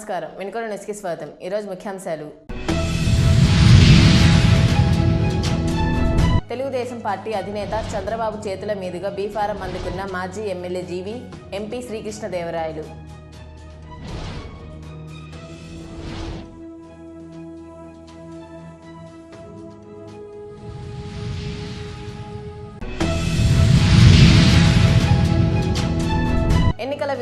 నమస్కారం. వెనుకొండ న్యూస్కి స్వాగతం. ఈరోజు ముఖ్యాంశాలు. తెలుగుదేశం పార్టీ అధినేత చంద్రబాబు చేతుల మీదుగా బీఫారం అందుకున్న మాజీ ఎమ్మెల్యే జీవి ఎంపీ శ్రీకృష్ణదేవరాయలు.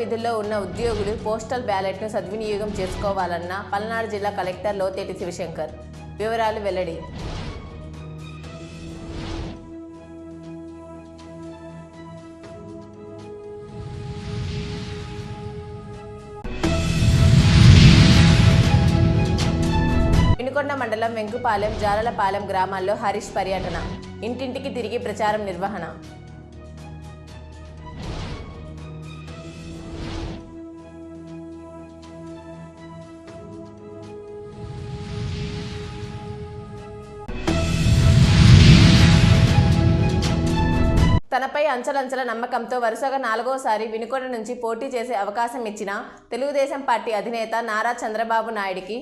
విధుల్లో ఉన్న ఉద్యోగులు పోస్టల్ బ్యాలెట్ను సద్వినియోగం చేసుకోవాలన్న పల్నాడు జిల్లా కలెక్టర్ లోతేటి శివశంకర్. వివరాలు వెల్లడి. వెనుకొండ మండలం వెంకుపాలెం జాలలపాలెం గ్రామాల్లో హరీష్ పర్యటన. ఇంటింటికి తిరిగి ప్రచారం నిర్వహణ. తనపై అంచలంచల నమ్మకంతో వరుసగా నాలుగోసారి వినుకొండ నుంచి పోటీ చేసే అవకాశం ఇచ్చిన తెలుగుదేశం పార్టీ అధినేత నారా చంద్రబాబు నాయుడికి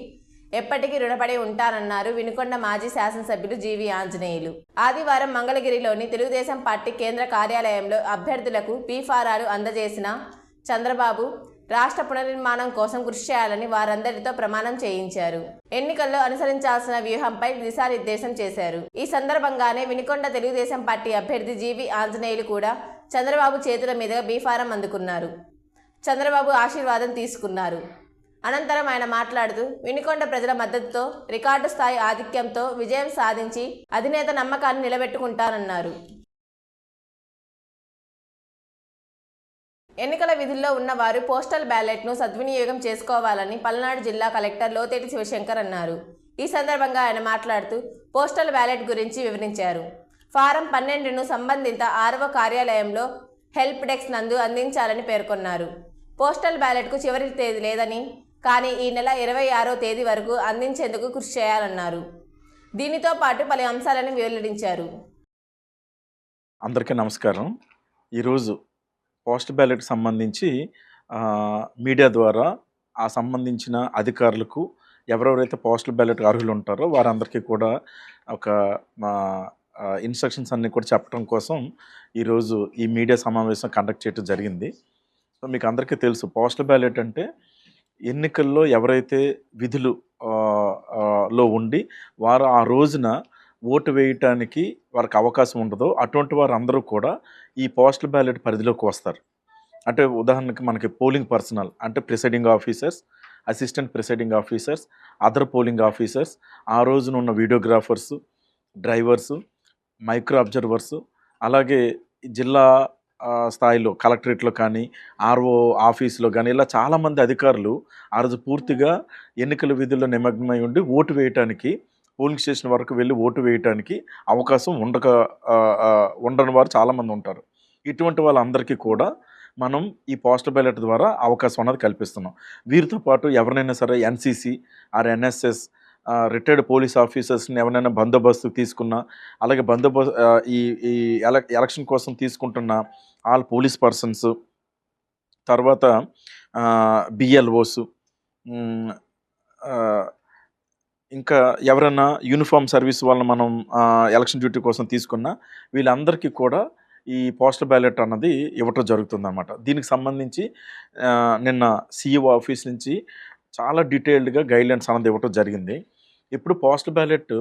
ఎప్పటికీ రుణపడి ఉంటానన్నారు వినుకొండ మాజీ శాసనసభ్యులు జీవి ఆంజనేయులు. ఆదివారం మంగళగిరిలోని తెలుగుదేశం పార్టీ కేంద్ర కార్యాలయంలో అభ్యర్థులకు పీఫారాలు అందజేసిన చంద్రబాబు రాష్ట్ర పునర్నిర్మాణం కోసం కృషి చేయాలని వారందరితో ప్రమాణం చేయించారు. ఎన్నికల్లో అనుసరించాల్సిన వ్యూహంపై దిశానిర్దేశం చేశారు. ఈ సందర్భంగానే వినికొండ తెలుగుదేశం పార్టీ అభ్యర్థి జీవి ఆంజనేయులు కూడా చంద్రబాబు చేతుల మీదుగా బీఫారం అందుకున్నారు. చంద్రబాబు ఆశీర్వాదం తీసుకున్నారు. అనంతరం ఆయన మాట్లాడుతూ వినికొండ ప్రజల మద్దతుతో రికార్డు స్థాయి ఆధిక్యంతో విజయం సాధించి అధినేత నమ్మకాన్ని నిలబెట్టుకుంటానన్నారు. ఎన్నికల విధుల్లో ఉన్నవారు పోస్టల్ బ్యాలెట్ను సద్వినియోగం చేసుకోవాలని పల్నాడు జిల్లా కలెక్టర్ లోతేటి శివశంకర్ అన్నారు. ఈ సందర్భంగా ఆయన మాట్లాడుతూ పోస్టల్ బ్యాలెట్ గురించి వివరించారు. ఫారం పన్నెండును సంబంధిత ఆరవ కార్యాలయంలో హెల్ప్ డెస్క్ నందు అందించాలని పేర్కొన్నారు. పోస్టల్ బ్యాలెట్కు చివరి తేదీ లేదని కానీ ఈ నెల ఇరవై ఆరో తేదీ వరకు అందించేందుకు కృషి చేయాలన్నారు. దీనితో పాటు పలు అంశాలను వెల్లడించారు. అందరికీ నమస్కారం. ఈరోజు పోస్ట్ బ్యాలెట్ సంబంధించి మీడియా ద్వారా ఆ సంబంధించిన అధికారులకు ఎవరెవరైతే పోస్టల్ బ్యాలెట్ అర్హులు ఉంటారో వారందరికీ కూడా ఒక మా ఇన్స్ట్రక్షన్స్ అన్ని కూడా చెప్పడం కోసం ఈరోజు ఈ మీడియా సమావేశం కండక్ట్ చేయడం జరిగింది. సో మీకు అందరికీ తెలుసు పోస్టల్ బ్యాలెట్ అంటే ఎన్నికల్లో ఎవరైతే విధులు లో ఉండి వారు ఆ రోజున ఓటు వేయటానికి వారికి అవకాశం ఉండదో. అటువంటి వారు అందరూ కూడా ఈ పోస్టల్ బ్యాలెట్ పరిధిలోకి వస్తారు. అంటే ఉదాహరణకి మనకి పోలింగ్ పర్సనల్ అంటే presiding officers assistant presiding officers other polling officers ఆ రోజున ఉన్న వీడియోగ్రాఫర్స్ డ్రైవర్సు మైక్రో అబ్జర్వర్స్ అలాగే జిల్లా స్థాయిలో కలెక్టరేట్లో కానీ ఆర్ఓ ఆఫీసులో కానీ ఇలా చాలామంది అధికారులు ఆ రోజు పూర్తిగా ఎన్నికల విధుల్లో నిమగ్నమై ఉండి ఓటు వేయటానికి పోలింగ్ స్టేషన్ వరకు వెళ్ళి ఓటు వేయటానికి అవకాశం ఉండక ఉండని వారు చాలామంది ఉంటారు. ఇటువంటి వాళ్ళందరికీ కూడా మనం ఈ పోస్టల్ బ్యాలెట్ ద్వారా అవకాశం అనేది కల్పిస్తున్నాం. వీరితో పాటు ఎవరినైనా సరే NCC or NSS retired police ఆఫీసర్స్ని ఎవరైనా బందోబస్తు తీసుకున్నా అలాగే బందోబస్తు ఈ ఈ ఎలక్షన్ కోసం తీసుకుంటున్న ఆల్ పోలీస్ పర్సన్స్ తర్వాత బిఎల్ఓస్ ఇంకా ఎవరైనా యూనిఫామ్ సర్వీస్ వాళ్ళని మనం ఎలక్షన్ డ్యూటీ కోసం తీసుకున్నా వీళ్ళందరికీ కూడా ఈ పోస్టల్ బ్యాలెట్ అన్నది ఇవ్వటం జరుగుతుందన్నమాట. దీనికి సంబంధించి నిన్న సీఈఓ ఆఫీస్ నుంచి చాలా డీటెయిల్డ్గా గైడ్లైన్స్ అన్నది ఇవ్వటం జరిగింది. ఇప్పుడు పోస్టల్ బ్యాలెట్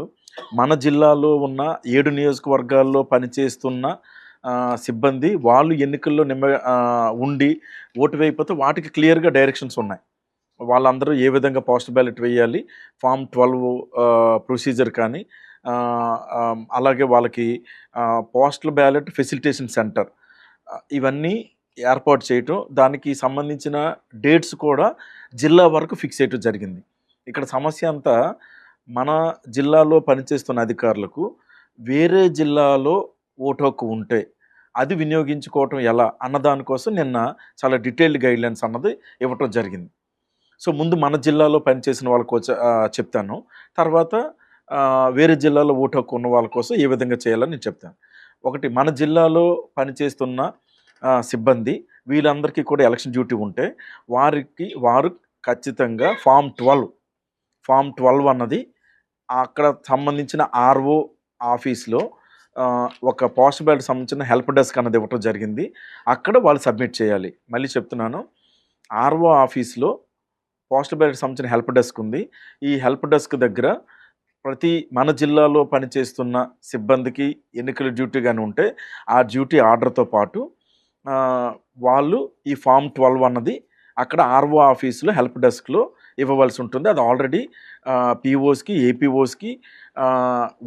మన జిల్లాలో ఉన్న ఏడు నియోజకవర్గాల్లో పనిచేస్తున్న సిబ్బంది వాళ్ళు ఎన్నికల్లో నిమ్మ ఉండి ఓటు వేయకపోతే వాటికి క్లియర్గా డైరెక్షన్స్ ఉన్నాయి. వాళ్ళందరూ ఏ విధంగా పోస్ట్ బ్యాలెట్ వేయాలి ఫామ్ ట్వెల్వ్ ప్రొసీజర్ కానీ అలాగే వాళ్ళకి పోస్టల్ బ్యాలెట్ ఫెసిలిటేషన్ సెంటర్ ఇవన్నీ ఏర్పాటు చేయటం దానికి సంబంధించిన డేట్స్ కూడా జిల్లా వరకు ఫిక్స్ చేయటం జరిగింది. ఇక్కడ సమస్య అంతా మన జిల్లాలో పనిచేస్తున్న అధికారులకు వేరే జిల్లాలో ఓటోకు ఉంటే అది వినియోగించుకోవటం ఎలా అన్నదానికోసం నిన్న చాలా డీటెయిల్డ్ గైడ్లైన్స్ అన్నది ఇవ్వటం జరిగింది. సో ముందు మన జిల్లాలో పనిచేసిన వాళ్ళ కోసం చెప్తాను. తర్వాత వేరే జిల్లాలో ఓటు హక్కు ఉన్న వాళ్ళ కోసం ఏ విధంగా చేయాలని నేను చెప్తాను. ఒకటి మన జిల్లాలో పనిచేస్తున్న సిబ్బంది వీళ్ళందరికీ కూడా ఎలక్షన్ డ్యూటీ ఉంటే వారికి వారు ఖచ్చితంగా ఫామ్ ట్వెల్వ్ ఫామ్ ట్వెల్వ్ అన్నది అక్కడ సంబంధించిన ఆర్ఓ ఆఫీస్లో ఒక పోస్ట్ సంబంధించిన హెల్ప్ డెస్క్ అన్నది ఇవ్వటం జరిగింది. అక్కడ వాళ్ళు సబ్మిట్ చేయాలి. మళ్ళీ చెప్తున్నాను ఆర్ఓ ఆఫీస్లో పోస్టల్ బ్యాలెట్ సంబంధించిన హెల్ప్ డెస్క్ ఉంది. ఈ హెల్ప్ డెస్క్ దగ్గర ప్రతి మన జిల్లాలో పనిచేస్తున్న సిబ్బందికి ఎన్నికల డ్యూటీ కానీ ఉంటే ఆ డ్యూటీ ఆర్డర్తో పాటు వాళ్ళు ఈ ఫామ్ ట్వెల్వ్ అన్నది అక్కడ ఆర్ఓ ఆఫీస్లో హెల్ప్ డెస్క్లో ఇవ్వవలసి ఉంటుంది. అది ఆల్రెడీ పిఓస్కి ఏపీఓస్కి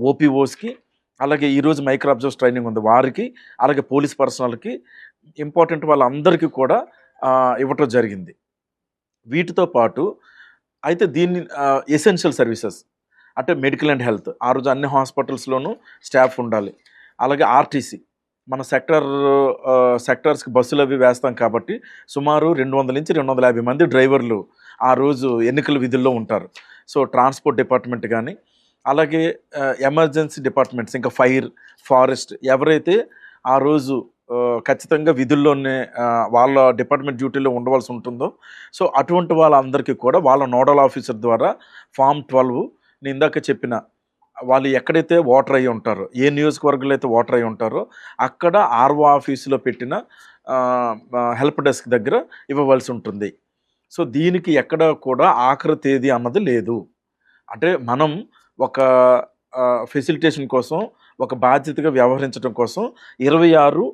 ఓపీఓస్కి అలాగే ఈరోజు మైక్రో అబ్జర్వ్స్ ట్రైనింగ్ ఉంది. వారికి అలాగే పోలీస్ పర్సనల్కి ఇంపార్టెంట్ వాళ్ళందరికీ కూడా ఇవ్వటం జరిగింది. వీటితో పాటు అయితే దీన్ని ఎసెన్షియల్ సర్వీసెస్ అంటే మెడికల్ అండ్ హెల్త్ ఆ రోజు అన్ని హాస్పిటల్స్లోనూ స్టాఫ్ ఉండాలి. అలాగే ఆర్టీసీ మన సెక్టర్ సెక్టర్స్కి బస్సులు అవి వేస్తాం కాబట్టి సుమారు రెండు వందల నుంచి రెండు వందల యాభై మంది డ్రైవర్లు ఆ రోజు ఎన్నికల విధుల్లో ఉంటారు. సో ట్రాన్స్పోర్ట్ డిపార్ట్మెంట్ కానీ అలాగే ఎమర్జెన్సీ డిపార్ట్మెంట్స్ ఇంకా ఫైర్ ఫారెస్ట్ ఎవరైతే ఆ రోజు ఖచ్చితంగా విధుల్లోనే వాళ్ళ డిపార్ట్మెంట్ డ్యూటీలో ఉండవలసి ఉంటుందో. సో అటువంటి వాళ్ళందరికీ కూడా వాళ్ళ నోడల్ ఆఫీసర్ ద్వారా ఫామ్ ట్వెల్వ్ నేను ఇందాక చెప్పిన వాళ్ళు ఎక్కడైతే ఓటర్ అయి ఉంటారో ఏ నియోజకవర్గంలో అయితే ఓటర్ అయి ఉంటారో అక్కడ ఆర్ఓ ఆఫీసులో పెట్టిన హెల్ప్ డెస్క్ దగ్గర ఇవ్వవలసి ఉంటుంది. సో దీనికి ఎక్కడ కూడా ఆఖరి తేదీ అన్నది లేదు. అంటే మనం ఒక ఫెసిలిటేషన్ కోసం ఒక బాధ్యతగా వ్యవహరించడం కోసం ఇరవై ఆరు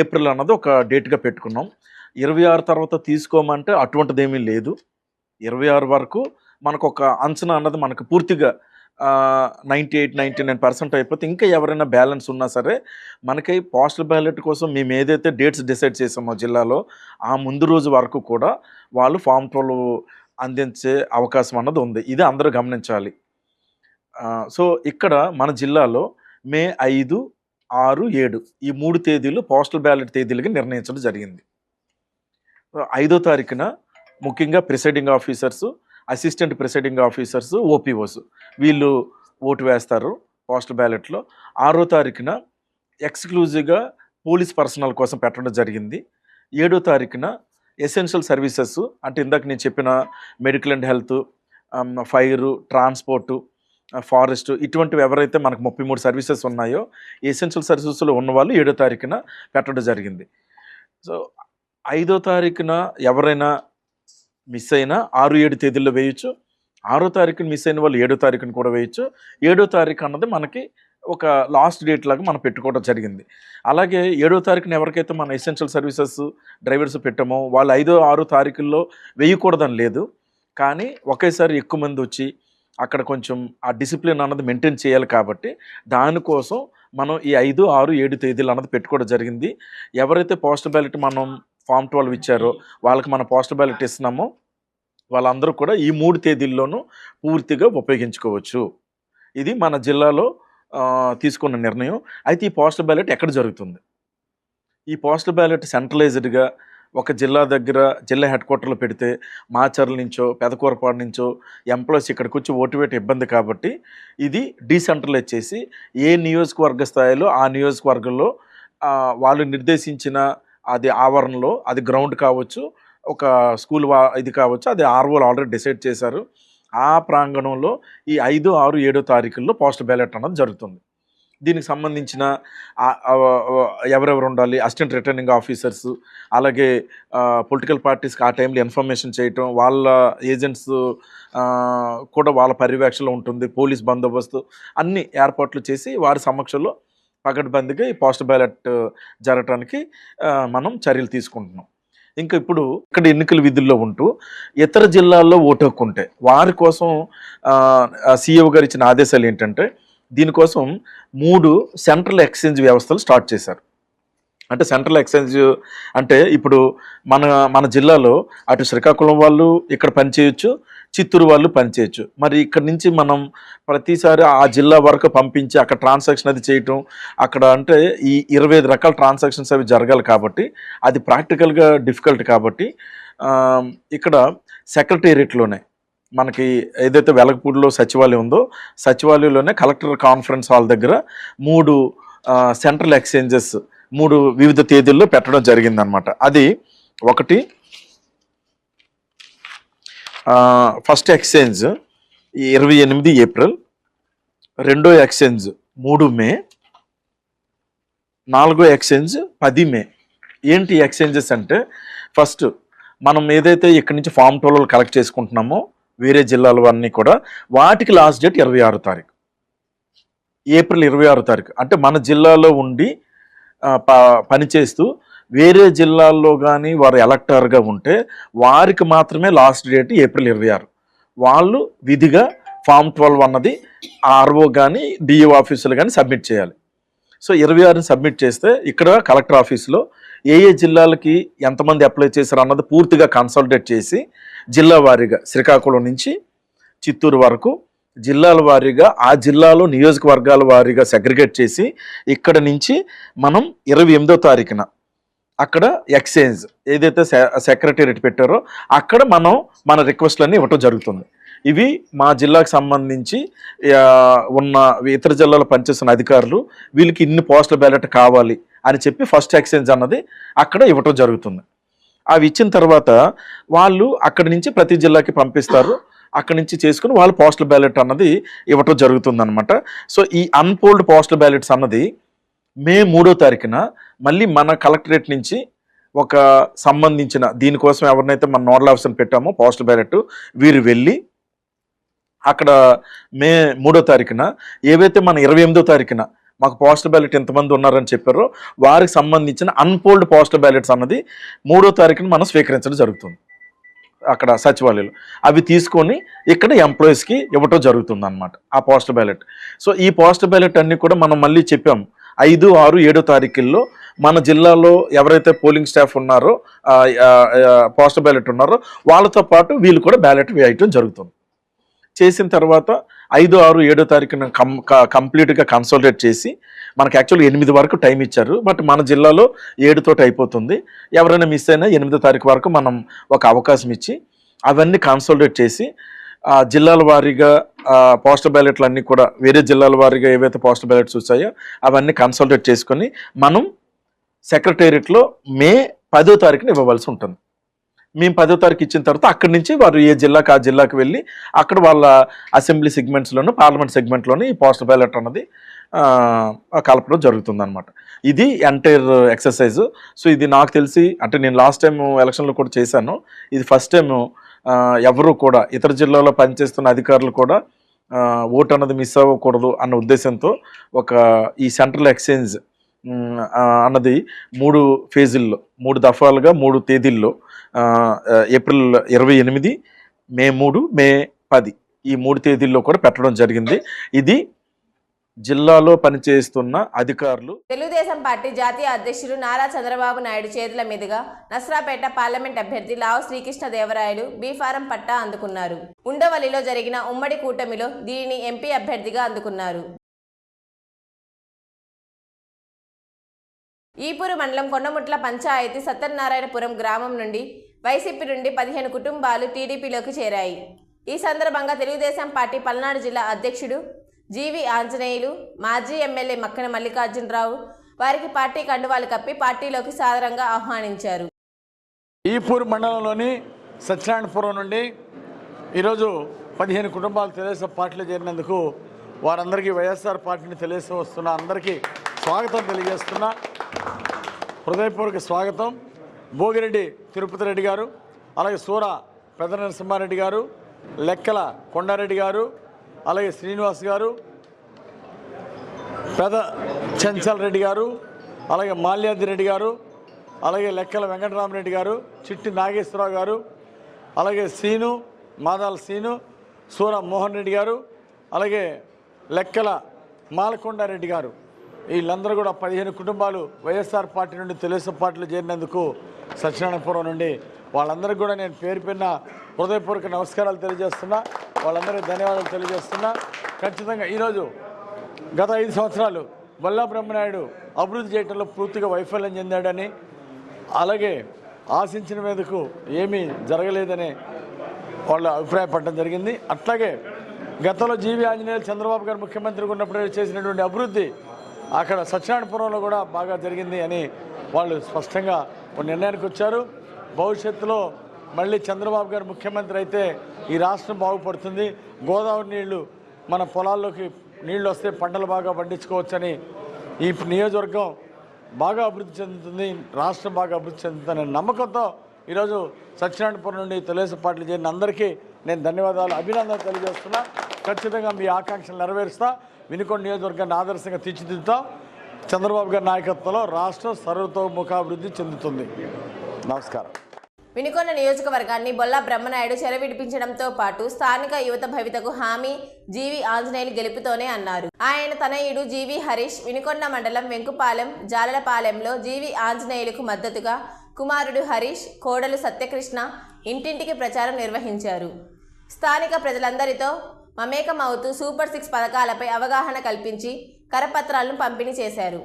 ఏప్రిల్ అన్నది ఒక డేట్గా పెట్టుకున్నాం. ఇరవై ఆరు తర్వాత తీసుకోమంటే అటువంటిది ఏమీ లేదు. ఇరవై ఆరు వరకు మనకు ఒక అంచనా అన్నది మనకు పూర్తిగా ninety eight ninety nine percent అయిపోతే ఇంకా ఎవరైనా బ్యాలెన్స్ ఉన్నా సరే మనకి పోస్టల్ బ్యాలెట్ కోసం మేము ఏదైతే డేట్స్ డిసైడ్ చేసామో జిల్లాలో ఆ ముందు రోజు వరకు కూడా వాళ్ళు ఫామ్ ట్రోల్ అందించే అవకాశం అన్నది ఉంది. ఇది అందరూ గమనించాలి. సో ఇక్కడ మన జిల్లాలో మే ఐదు ఆరు ఏడు ఈ మూడు తేదీలు పోస్టల్ బ్యాలెట్ తేదీలుగా నిర్ణయించడం జరిగింది. ఐదో తారీఖున ముఖ్యంగా presiding officers assistant presiding officers OPOs వీళ్ళు ఓటు వేస్తారు పోస్టల్ బ్యాలెట్లో. ఆరో తారీఖున ఎక్స్క్లూజివ్గా పోలీస్ పర్సనల్ కోసం పెట్టడం జరిగింది. ఏడో తారీఖున ఎసెన్షియల్ సర్వీసెస్ అంటే ఇందాక నేను చెప్పిన medical and health fire transport forest ఇటువంటివి ఎవరైతే మనకు ముప్పై మూడు సర్వీసెస్ ఉన్నాయో ఎసెన్షియల్ సర్వీసెస్లో ఉన్నవాళ్ళు ఏడో తారీఖున పెట్టడం జరిగింది. సో ఐదో తారీఖున ఎవరైనా మిస్ అయినా ఆరు ఏడు తేదీల్లో వేయచ్చు. ఆరో తారీఖున మిస్ అయిన వాళ్ళు ఏడో తారీఖున కూడా వేయచ్చు. ఏడో తారీఖు అన్నది మనకి ఒక లాస్ట్ డేట్ లాగా మనం పెట్టుకోవడం జరిగింది. అలాగే ఏడో తారీఖున ఎవరికైతే మన ఎసెన్షియల్ సర్వీసెస్ డ్రైవర్స్ పెట్టామో వాళ్ళు ఐదో ఆరో తారీఖుల్లో వేయకూడదని లేదు. కానీ ఒకేసారి ఎక్కువ మంది వచ్చి అక్కడ కొంచెం ఆ డిసిప్లిన్ అన్నది మెయింటైన్ చేయాలి కాబట్టి దానికోసం మనం ఈ ఐదు ఆరు ఏడు తేదీలు అన్నది పెట్టుకోవడం జరిగింది. ఎవరైతే పోస్టల్ బ్యాలెట్ మనం ఫామ్ ట్వెల్వ్ ఇచ్చారో వాళ్ళకి మన పోస్టల్ బ్యాలెట్ ఇస్తున్నామో వాళ్ళందరూ కూడా ఈ మూడు తేదీల్లోనూ పూర్తిగా ఉపయోగించుకోవచ్చు. ఇది మన జిల్లాలో తీసుకున్న నిర్ణయం. అయితే ఈ పోస్టల్ బ్యాలెట్ ఎక్కడ జరుగుతుంది? ఈ పోస్టల్ బ్యాలెట్ సెంట్రలైజ్డ్గా ఒక జిల్లా దగ్గర జిల్లా హెడ్ క్వార్టర్లో పెడితే మాచర్ల నుంచో పెదకూరపాడు నుంచో ఎంప్లాయీస్ ఇక్కడికి వచ్చి ఓటు వేట ఇబ్బంది కాబట్టి ఇది డీసెంట్రలైజ్ చేసి ఏ నియోజకవర్గ స్థాయిలో ఆ నియోజకవర్గంలో వాళ్ళు నిర్దేశించిన అది ఆవరణలో అది గ్రౌండ్ కావచ్చు ఒక స్కూల్ వా ఇది కావచ్చు అది ఆర్ఓలు ఆల్రెడీ డిసైడ్ చేశారు. ఆ ప్రాంగణంలో ఈ ఐదు ఆరు ఏడో తారీఖుల్లో పోస్ట్ బ్యాలెట్ అన్నది జరుగుతుంది. దీనికి సంబంధించిన ఎవరెవరు ఉండాలి అసిస్టెంట్ రిటర్నింగ్ ఆఫీసర్స్ అలాగే పొలిటికల్ పార్టీస్కి ఆ టైంలో ఇన్ఫర్మేషన్ చేయటం వాళ్ళ ఏజెంట్స్ కూడా వాళ్ళ పర్యవేక్షణలో ఉంటుంది పోలీస్ బందోబస్తు అన్ని ఏర్పాట్లు చేసి వారి సమక్షంలో పకడ్బందీగా ఈ పోస్ట్ బ్యాలెట్ జరగటానికి మనం చర్యలు తీసుకుంటున్నాం. ఇంకా ఇప్పుడు ఇక్కడ ఎన్నికల విధుల్లో ఉంటూ ఇతర జిల్లాల్లో ఓటు హక్కు వారి కోసం సీఈఓ గారు ఇచ్చిన ఆదేశాలు ఏంటంటే దీనికోసం మూడు సెంట్రల్ ఎక్స్చేంజ్ వ్యవస్థలు స్టార్ట్ చేశారు. అంటే సెంట్రల్ ఎక్స్చేంజ్ అంటే ఇప్పుడు మన మన జిల్లాలో అటు శ్రీకాకుళం వాళ్ళు ఇక్కడ పనిచేయచ్చు చిత్తూరు వాళ్ళు పనిచేయచ్చు. మరి ఇక్కడ నుంచి మనం ప్రతిసారి ఆ జిల్లా వరకు పంపించి అక్కడ ట్రాన్సాక్షన్ అది చేయటం అక్కడ అంటే ఈ ఇరవై ఐదు రకాల ట్రాన్సాక్షన్స్ అవి జరగాలి కాబట్టి అది ప్రాక్టికల్గా డిఫికల్ట్ కాబట్టి ఇక్కడ సెక్రటేరియట్లోనే మనకి ఏదైతే వెలగపూడిలో సచివాలయం ఉందో సచివాలయంలోనే కలెక్టర్ కాన్ఫరెన్స్ హాల్ దగ్గర మూడు సెంట్రల్ ఎక్స్చేంజెస్ మూడు వివిధ తేదీల్లో పెట్టడం జరిగిందనమాట అది ఒకటి ఫస్ట్ ఎక్స్చేంజ్ ఇరవై ఎనిమిది ఏప్రిల్ రెండో ఎక్స్చేంజ్ మూడు మే నాలుగో ఎక్స్చేంజ్ పది మే. ఏంటి ఎక్స్చేంజెస్ అంటే ఫస్ట్ మనం ఏదైతే ఇక్కడి నుంచి ఫామ్ టోల్లో కలెక్ట్ చేసుకుంటున్నామో వేరే జిల్లాలు అన్నీ కూడా వాటికి లాస్ట్ డేట్ ఇరవై ఆరు తారీఖు. ఏప్రిల్ ఇరవై ఆరు తారీఖు. అంటే మన జిల్లాలో ఉండి ప- పనిచేస్తూ వేరే జిల్లాల్లో కానీ వారు ఎలక్టర్గా ఉంటే వారికి మాత్రమే లాస్ట్ డేట్ ఏప్రిల్ ఇరవై ఆరు. వాళ్ళు విధిగా ఫామ్ ట్వెల్వ్ అన్నది ఆర్ఓ కానీ డిఓ ఆఫీసులు కానీ సబ్మిట్ చేయాలి. సో ఇరవై ఆరుని సబ్మిట్ చేస్తే ఇక్కడ కలెక్టర్ ఆఫీస్లో ఏ ఏ జిల్లాలకి ఎంతమంది అప్లై చేశారు అన్నది పూర్తిగా కన్సల్టేట్ చేసి జిల్లా వారీగా శ్రీకాకుళం నుంచి చిత్తూరు వరకు జిల్లాల వారీగా ఆ జిల్లాలో నియోజకవర్గాల వారీగా సెగ్రిగేట్ చేసి ఇక్కడ నుంచి మనం ఇరవై ఎనిమిదో తారీఖున అక్కడ ఎక్స్చేంజ్ ఏదైతే సెక్రటేరియట్ పెట్టారో అక్కడ మనం మన రిక్వెస్ట్లన్నీ ఇవ్వటం జరుగుతుంది. ఇవి మా జిల్లాకు సంబంధించి ఉన్న ఇతర జిల్లాలో పనిచేస్తున్న అధికారులు వీళ్ళకి ఇన్ని పోస్టల్ బ్యాలెట్ కావాలి అని చెప్పి ఫస్ట్ ఎక్స్చేంజ్ అన్నది అక్కడ ఇవ్వటం జరుగుతుంది. అవి ఇచ్చిన తర్వాత వాళ్ళు అక్కడి నుంచి ప్రతి జిల్లాకి పంపిస్తారు. అక్కడి నుంచి చేసుకుని వాళ్ళు పోస్టల్ బ్యాలెట్ అన్నది ఇవ్వటం జరుగుతుందన్నమాట. సో ఈ అన్పోల్డ్ పోస్టల్ బ్యాలెట్స్ అన్నది మే మూడో తారీఖున మళ్ళీ మన కలెక్టరేట్ నుంచి ఒక సంబంధించిన దీనికోసం ఎవరినైతే మన నోడల్ ఆఫీసర్ని పెట్టామో పోస్టల్ బ్యాలెట్ వీరు వెళ్ళి అక్కడ మే మూడో తారీఖున ఏవైతే మన ఇరవై ఎనిమిదో తారీఖున మాకు పోస్టల్ బ్యాలెట్ ఎంతమంది ఉన్నారని చెప్పారో వారికి సంబంధించిన అన్పోల్డ్ పోస్టల్ బ్యాలెట్స్ అన్నది మూడో తారీఖున మనం స్వీకరించడం జరుగుతుంది. అక్కడ సచివాలయంలో. అవి తీసుకొని ఇక్కడ ఎంప్లాయీస్కి ఇవ్వటం జరుగుతుంది అనమాట ఆ పోస్టల్ బ్యాలెట్. సో ఈ పోస్టల్ బ్యాలెట్ అన్నీ కూడా మనం మళ్ళీ చెప్పాం. ఐదు ఆరు ఏడో తారీఖుల్లో మన జిల్లాలో ఎవరైతే పోలింగ్ స్టాఫ్ ఉన్నారో పోస్టల్ బ్యాలెట్ ఉన్నారో వాళ్ళతో పాటు వీళ్ళు కూడా బ్యాలెట్ వేయటం జరుగుతుంది. చేసిన తర్వాత ఐదు ఆరు ఏడో తారీఖున కం క- కంప్లీట్గా కన్సల్టేట్ చేసి మనకు యాక్చువల్గా ఎనిమిది వరకు టైం ఇచ్చారు. బట్ మన జిల్లాలో ఏడుతోటి అయిపోతుంది. ఎవరైనా మిస్ అయినా ఎనిమిదో తారీఖు వరకు మనం ఒక అవకాశం ఇచ్చి అవన్నీ కన్సల్టేట్ చేసి జిల్లాల వారీగా పోస్టల్ బ్యాలెట్లు అన్నీ కూడా వేరే జిల్లాల వారీగా ఏవైతే పోస్టల్ బ్యాలెట్స్ వచ్చాయో అవన్నీ కన్సల్టేట్ చేసుకొని మనం సెక్రటేరియట్లో మే పదో తారీఖున ఇవ్వవలసి ఉంటుంది. మేము పదో తారీఖు ఇచ్చిన తర్వాత అక్కడి నుంచి వారు ఏ జిల్లాకు ఆ జిల్లాకు వెళ్ళి అక్కడ వాళ్ళ అసెంబ్లీ సెగ్మెంట్స్లోను పార్లమెంట్ సెగ్మెంట్లోని ఈ పోస్టల్ బ్యాలెట్ అన్నది కలపడం జరుగుతుందనమాట ఇది ఎంటైర్ ఎక్సర్సైజ్. సో ఇది నాకు తెలిసి అంటే నేను లాస్ట్ టైం ఎలక్షన్లో కూడా చేశాను. ఇది ఫస్ట్ టైం ఎవరు కూడా ఇతర జిల్లాలో పనిచేస్తున్న అధికారులు కూడా ఓటు అన్నది మిస్ అవ్వకూడదు అన్న ఉద్దేశంతో ఒక ఈ సెంట్రల్ ఎక్స్చేంజ్ అన్నది మూడు ఫేజుల్లో మూడు దఫాలుగా మూడు తేదీల్లో ఏప్రిల్ ఇరవై ఎనిమిది మే మూడు మే పది ఈ మూడు తేదీల్లో కూడా పెట్టడం జరిగింది. ఇది జిల్లాలో పనిచేస్తున్న అధికారులు తెలుగుదేశం పార్టీ జాతీయ అధ్యక్షులు నారా చంద్రబాబు నాయుడు చేతుల మీదుగా నస్రాపేట పార్లమెంట్ అభ్యర్థి లావు శ్రీకృష్ణదేవరాయలు బీఫారం పట్టా అందుకున్నారు. ఉండవల్లిలో జరిగిన ఉమ్మడి కూటమిలో దీనిని ఎంపీ అభ్యర్థిగా అందుకున్నారు. ఈపూరు మండలం కొండముట్ల పంచాయతీ సత్యనారాయణపురం గ్రామం నుండి వైసీపీ నుండి పదిహేను కుటుంబాలు టీడీపీలోకి చేరాయి. ఈ సందర్భంగా తెలుగుదేశం పార్టీ పల్నాడు జిల్లా అధ్యక్షుడు జీవి ఆంజనేయులు మాజీ ఎమ్మెల్యే మక్కన మల్లికార్జునరావు వారికి పార్టీ కండువాలు కప్పి పార్టీలోకి సాదరంగా ఆహ్వానించారు. ఈపూర్ మండలంలోని సత్యనారాయణపురం నుండి ఈరోజు పదిహేను కుటుంబాలు తెలుగుదేశం పార్టీలో చేరినందుకు వారందరికీ వైఎస్ఆర్ పార్టీని తెలియజేస్తూ వస్తున్న అందరికీ స్వాగతం తెలియజేస్తున్నా హృదయపూర్వక స్వాగతం భోగిరెడ్డి తిరుపతి రెడ్డి గారు అలాగే సూర పెద్ద నరసింహారెడ్డి గారు లెక్కల కొండారెడ్డి గారు అలాగే శ్రీనివాస్ గారు పెద చెంచల్ రెడ్డి గారు అలాగే మాల్యాద్రి రెడ్డి గారు అలాగే లెక్కల వెంకటరామరెడ్డి గారు చిట్టి నాగేశ్వరరావు గారు అలాగే సీను మాదాల సీను సూర మోహన్ రెడ్డి గారు అలాగే లెక్కల మాలకొండారెడ్డి గారు. వీళ్ళందరూ కూడా పదిహేను కుటుంబాలు వైఎస్ఆర్ పార్టీ నుండి తెలుగుదేశం పార్టీలో చేరినందుకు సత్యనారాయణపురం నుండి వాళ్ళందరికీ కూడా నేను పేరు పెన్న హృదయపూర్వక నమస్కారాలు తెలియజేస్తున్నా. వాళ్ళందరికీ ధన్యవాదాలు తెలియజేస్తున్నా. ఖచ్చితంగా ఈరోజు గత ఐదు సంవత్సరాలు బల్లా బ్రహ్మనాయుడు అభివృద్ధి చేయడంలో పూర్తిగా వైఫల్యం చెందాడని అలాగే ఆశించిన మీదకు ఏమీ జరగలేదని వాళ్ళు అభిప్రాయపడడం జరిగింది. అట్లాగే గతంలో జీవి ఆంజనేయులు చంద్రబాబు గారు ముఖ్యమంత్రిగా ఉన్నప్పుడు చేసినటువంటి అభివృద్ధి అక్కడ సత్యనారాయణపురంలో కూడా బాగా జరిగింది అని వాళ్ళు స్పష్టంగా ఒక నిర్ణయానికి వచ్చారు. భవిష్యత్తులో మళ్ళీ చంద్రబాబు గారు ముఖ్యమంత్రి అయితే ఈ రాష్ట్రం బాగుపడుతుంది. గోదావరి నీళ్ళు మన పొలాల్లోకి నీళ్ళు వస్తే పంటలు బాగా పండించుకోవచ్చని ఈ నియోజకవర్గం బాగా అభివృద్ధి చెందుతుంది రాష్ట్రం బాగా అభివృద్ధి చెందుతుందనే నమ్మకంతో ఈరోజు సత్యనారాయణపురం నుండి తెలుగుదేశం పార్టీలు చేరిన అందరికీ నేను ధన్యవాదాలు అభినందనలు తెలియజేస్తున్నా. ఖచ్చితంగా మీ ఆకాంక్షలు నెరవేరుస్తా. వినుకొండ నియోజకవర్గాన్ని ఆదర్శంగా తీర్చిదిద్దుతాం చంద్రబాబు గారి నాయకత్వంలో రాష్ట్రం సర్వతోముఖాభివృద్ధి చెందుతుంది. నమస్కారం. వినుకొండ నియోజకవర్గాన్ని బొల్లా బ్రహ్మనాయుడు చెరవిడిపించడంతో పాటు స్థానిక యువత భవితకు హామీ జీవి ఆంజనేయులు గెలుపుతోనే అన్నారు. ఆయన తనయుడు జీవి హరీష్ వినుకొండ మండలం వెంకుపాలెం జాలలపాలెంలో జీవి ఆంజనేయులకు మద్దతుగా కుమారుడు హరీష్ కోడలు సత్యకృష్ణ ఇంటింటికి ప్రచారం నిర్వహించారు. స్థానిక ప్రజలందరితో మమేకమవుతూ సూపర్ సిక్స్ పథకాలపై అవగాహన కల్పించి కరపత్రాలను పంపిణీ చేశారు.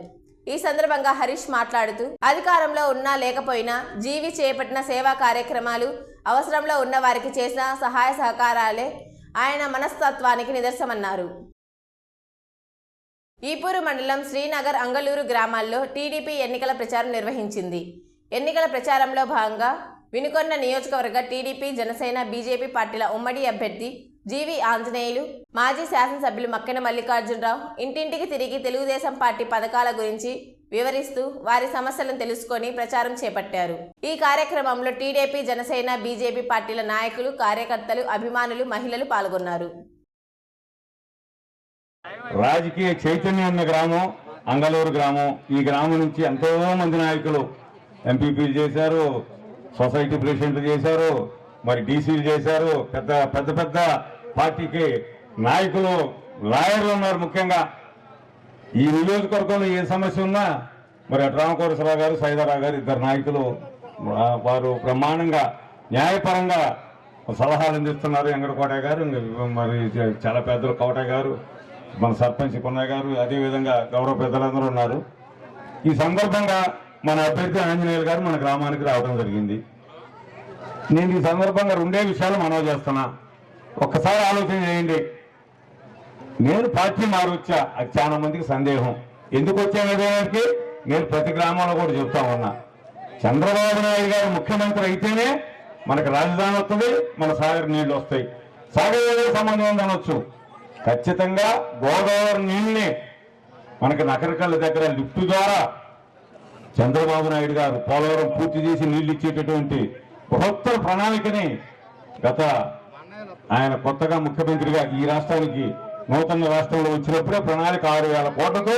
ఈ సందర్భంగా హరీష్ మాట్లాడుతూ అధికారంలో ఉన్నా లేకపోయినా జీవి చేపట్టిన సేవా కార్యక్రమాలు అవసరంలో ఉన్న వారికి చేసిన సహాయ సహకారాలే ఆయన మనస్తత్వానికి నిదర్శమన్నారు ఈపూరు మండలం శ్రీనగర్ అంగళూరు గ్రామాల్లో టీడీపీ ఎన్నికల ప్రచారం నిర్వహించింది. ఎన్నికల ప్రచారంలో భాగంగా వినుకొండ నియోజకవర్గ టీడీపీ జనసేన బీజేపీ పార్టీల ఉమ్మడి అభ్యర్థి జీవి ఆంజనేయులు మాజీ శాసనసభ్యులు మక్కెన మల్లికార్జునరావు ఇంటింటికి తిరిగి తెలుగుదేశం పార్టీ పథకాల గురించి వివరిస్తూ వారి సమస్యలను తెలుసుకొని ప్రచారం చేపట్టారు. ఈ కార్యక్రమంలో టీడీపీ జనసేన బీజేపీ పార్టీల నాయకులు కార్యకర్తలు అభిమానులు మహిళలు పాల్గొన్నారు. రాజకీయ చైతన్యం ఉన్న గ్రామం అంగళూరు గ్రామం. ఈ గ్రామం నుంచి ఎంతో మంది నాయకులు ఎంపీపీలు చేశారు సొసైటీ ప్రెసిడెంట్లు చేశారు మరి డీసీలు చేశారు పెద్ద పెద్ద పెద్ద పార్టీకి నాయకులు లాయర్లు ఉన్నారు ముఖ్యంగా. ఈ నియోజకవర్గంలో ఏ సమస్య ఉన్నా మరి రామకోరసరావు గారు సైదారావు గారు ఇద్దరు నాయకులు వారు బ్రహ్మాండంగా న్యాయపరంగా సలహాలు అందిస్తున్నారు. ఎంగడకోట గారు మరి చాలా పెద్దలు కోట గారు మన సర్పంచ్ పున్నయ్య గారు అదేవిధంగా గౌరవ పెద్దలందరూ ఉన్నారు. ఈ సందర్భంగా మన అభ్యర్థి ఆంజనేయులు గారు మన గ్రామానికి రావడం జరిగింది. నేను ఈ సందర్భంగా రెండే విషయాలు మనవి చేస్తున్నా. ఒక్కసారి ఆలోచన చేయండి. నేను పార్టీ మారొచ్చా? అది చాలా మందికి సందేహం. ఎందుకు వచ్చాననేదానికి నేను ప్రతి గ్రామంలో కూడా చెప్తా ఉన్నా. చంద్రబాబు నాయుడు గారు ముఖ్యమంత్రి అయితేనే మనకు రాజధాని వస్తుంది మన సాగర్ నీళ్ళు వస్తాయి. సాగర్ ఏదో సంబంధం ఉందనొచ్చు ఖచ్చితంగా గోదావరి నీళ్ళని మనకి నకరకల్ల దగ్గర లిఫ్ట్ ద్వారా చంద్రబాబు నాయుడు గారు పోలవరం పూర్తి చేసి నీళ్ళు ఇచ్చేటటువంటి బృహత్తర ప్రణాళికని గత ఆయన కొత్తగా ముఖ్యమంత్రిగా ఈ రాష్ట్రానికి నూతన రాష్ట్రంలో వచ్చినప్పుడే ప్రణాళిక ఆరు వేల కోట్లతో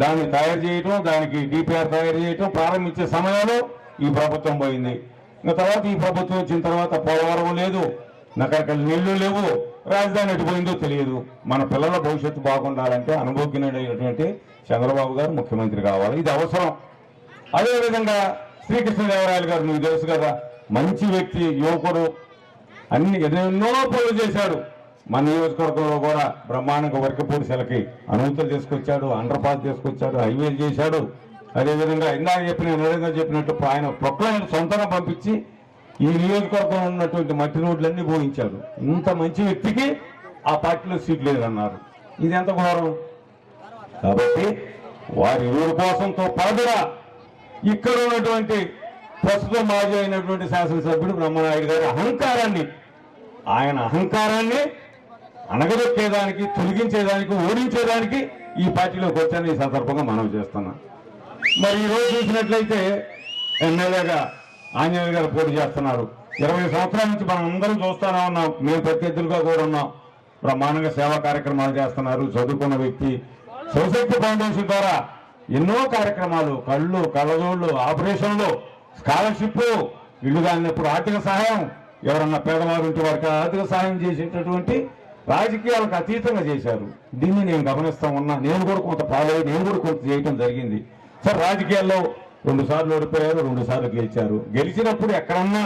దాన్ని తయారు చేయటం దానికి డిపిఆర్ తయారు చేయటం ప్రారంభించే సమయంలో ఈ ప్రభుత్వం పోయింది. ఇంకా తర్వాత ఈ ప్రభుత్వం వచ్చిన తర్వాత పోలవరం లేదు నకరకల నీళ్ళు లేవు రాజధాని ఎటుపోయిందో తెలియదు. మన పిల్లల భవిష్యత్తు బాగుండాలంటే అనుభవజ్ఞుడైనటువంటి చంద్రబాబు గారు ముఖ్యమంత్రి కావాలి. ఇది అవసరం. అదేవిధంగా శ్రీకృష్ణదేవరాయలు గారు మీకు తెలుసు కదా మంచి వ్యక్తి యువకుడు. అన్ని ఎన్నెన్నో పనులు చేశాడు. మన నియోజకవర్గంలో కూడా బ్రహ్మాండంగా వర్గపూడిసలకి అనుమతులు తీసుకొచ్చాడు అండర్ పాస్ తీసుకొచ్చాడు హైవేలు చేశాడు. అదేవిధంగా ఇందాక చెప్పిన నరేంద్ర చెప్పినట్టు ఆయన ప్రొక్లైన్ సొంతంగా పంపించి ఈ నియోజకవర్గంలో ఉన్నటువంటి మట్టి రోడ్లన్నీ పోయించాడు. ఇంత మంచి వ్యక్తికి ఆ పార్టీలో సీట్ లేదన్నారు. ఇది ఎంత ఘోరం? కాబట్టి వారి ఊరి కోసంతో పాటుగా ఇక్కడ ఉన్నటువంటి ప్రస్తుతం మాజీ అయినటువంటి శాసనసభ్యుడు బ్రహ్మనాయుడు గారి అహంకారాన్ని ఆయన అహంకారాన్ని అణగదొక్కేదానికి తొలగించేదానికి ఓడించేదానికి ఈ పార్టీలోకి వచ్చాను. ఈ సందర్భంగా మనం చేస్తున్నా. మరి ఈ రోజు చూసినట్లయితే ఎమ్మెల్యేగా ఆంజనేయులు గారు పోటీ చేస్తున్నారు. ఇరవై సంవత్సరాల నుంచి మనం అందరం చూస్తూనే ఉన్నాం. మేము ప్రత్యర్థులుగా కూడా ఉన్నాం. బ్రహ్మాండంగా సేవా కార్యక్రమాలు చేస్తున్నారు. చదువుకున్న వ్యక్తి శివశక్తి ఫౌండేషన్ ద్వారా ఎన్నో కార్యక్రమాలు కళ్ళు కళ్ళజోళ్ళు ఆపరేషన్లు స్కాలర్షిప్ ఇల్లు కాలినప్పుడు ఆర్థిక సహాయం ఎవరన్నా పేదవారు ఉంటే వారికి ఆర్థిక సహాయం చేసేటటువంటి రాజకీయాలకు అతీతంగా చేశారు. దీన్ని నేను గమనిస్తా ఉన్నా. నేను కూడా కొంత ఫాలో నేను కూడా కొంత చేయటం జరిగింది. సార్ రాజకీయాల్లో రెండు సార్లు ఓడిపోయారు రెండు సార్లు గెలిచారు. గెలిచినప్పుడు ఎక్కడన్నా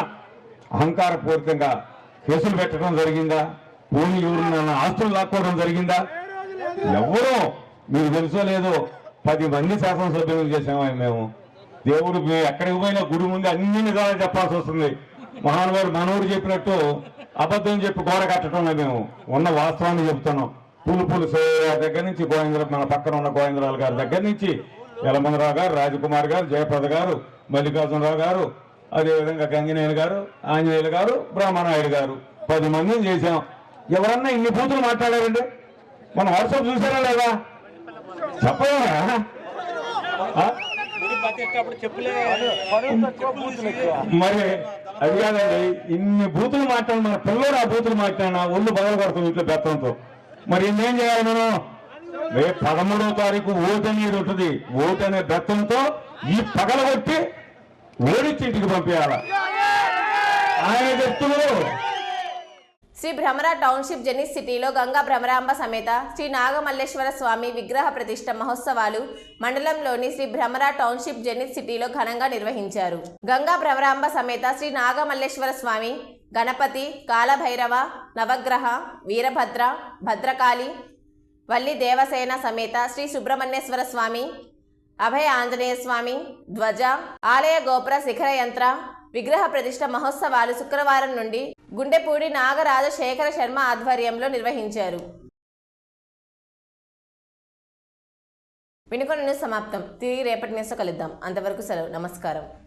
అహంకారపూరితంగా కేసులు పెట్టడం జరిగిందా? పోనీ ఎవరు ఆస్తులు లాక్కోవడం జరిగిందా? ఎవరో మీకు తెలుసో లేదో పది మంది శాసనసభ్యులు చేసాము మేము. దేవుడు ఎక్కడికి పోయినా గుడి ముందు అన్ని నిజాలు చెప్పాల్సి వస్తుంది. మహానుభావుడు మనవుడు చెప్పినట్టు అబద్ధం చెప్పి గోడ కట్టడం మేము. ఉన్న వాస్తవాన్ని చెప్తున్నాం. పులుపులు పూలు దగ్గర నుంచి గోవింద్ర మన పక్కన ఉన్న గోవిందరాలు గారి దగ్గర నుంచి యలమందరావు గారు రాజకుమార్ గారు జయప్రద గారు మల్లికార్జునరావు గారు అదేవిధంగా గంగినేయులు గారు ఆంజనేయులు గారు బ్రాహ్మణాయుడు గారు. పది మందిని చేశాం. ఎవరన్నా ఇన్ని బూతులు మాట్లాడారండి? మన వాట్సాప్ చూసారా లేదా? చెప్పలేమా మరి అది కాదండి ఇన్ని బూతులు మాట్లాడు మన పిల్లలు ఆ బూతులు మాట్లాడినా ఒళ్ళు బదలు కొడుతుంది ఇట్లా బెత్తంతో. మరి ఇంకేం చేయాలి మనం? రేపు పదమూడవ తారీఖు ఓటు అనేది ఉంటుంది. ఓటు అనే బెత్తంతో ఈ పగలగొట్టి ఓడించి ఇంటికి పంపించాల ఆయన చెప్తున్నారు శ్రీ భ్రమర టౌన్షిప్ జెనిస్ సిటీలో గంగా భ్రమరాంబ సమేత శ్రీ నాగమల్లేశ్వర స్వామి విగ్రహ ప్రతిష్ట మహోత్సవాలు మండలంలోని శ్రీ భ్రమర టౌన్షిప్ జెనిస్ సిటీలో ఘనంగా నిర్వహించారు. గంగా భ్రమరాంబ సమేత శ్రీ నాగమల్లేశ్వర స్వామి గణపతి కాలభైరవ నవగ్రహ వీరభద్ర భద్రకాళి వల్లి దేవసేన సమేత శ్రీ సుబ్రహ్మణ్యేశ్వర స్వామి అభయ ఆంజనేయ స్వామి ధ్వజ ఆలయ గోపుర శిఖర యంత్ర విగ్రహ ప్రతిష్ట మహోత్సవాలు శుక్రవారం నుండి గుండెపూడి నాగరాజ శేఖర శర్మ ఆధ్వర్యంలో నిర్వహించారు. వినుకొన సమాప్తం. తిరిగి రేపటి న్యూస్లో కలుద్దాం. అంతవరకు సెలవు. నమస్కారం.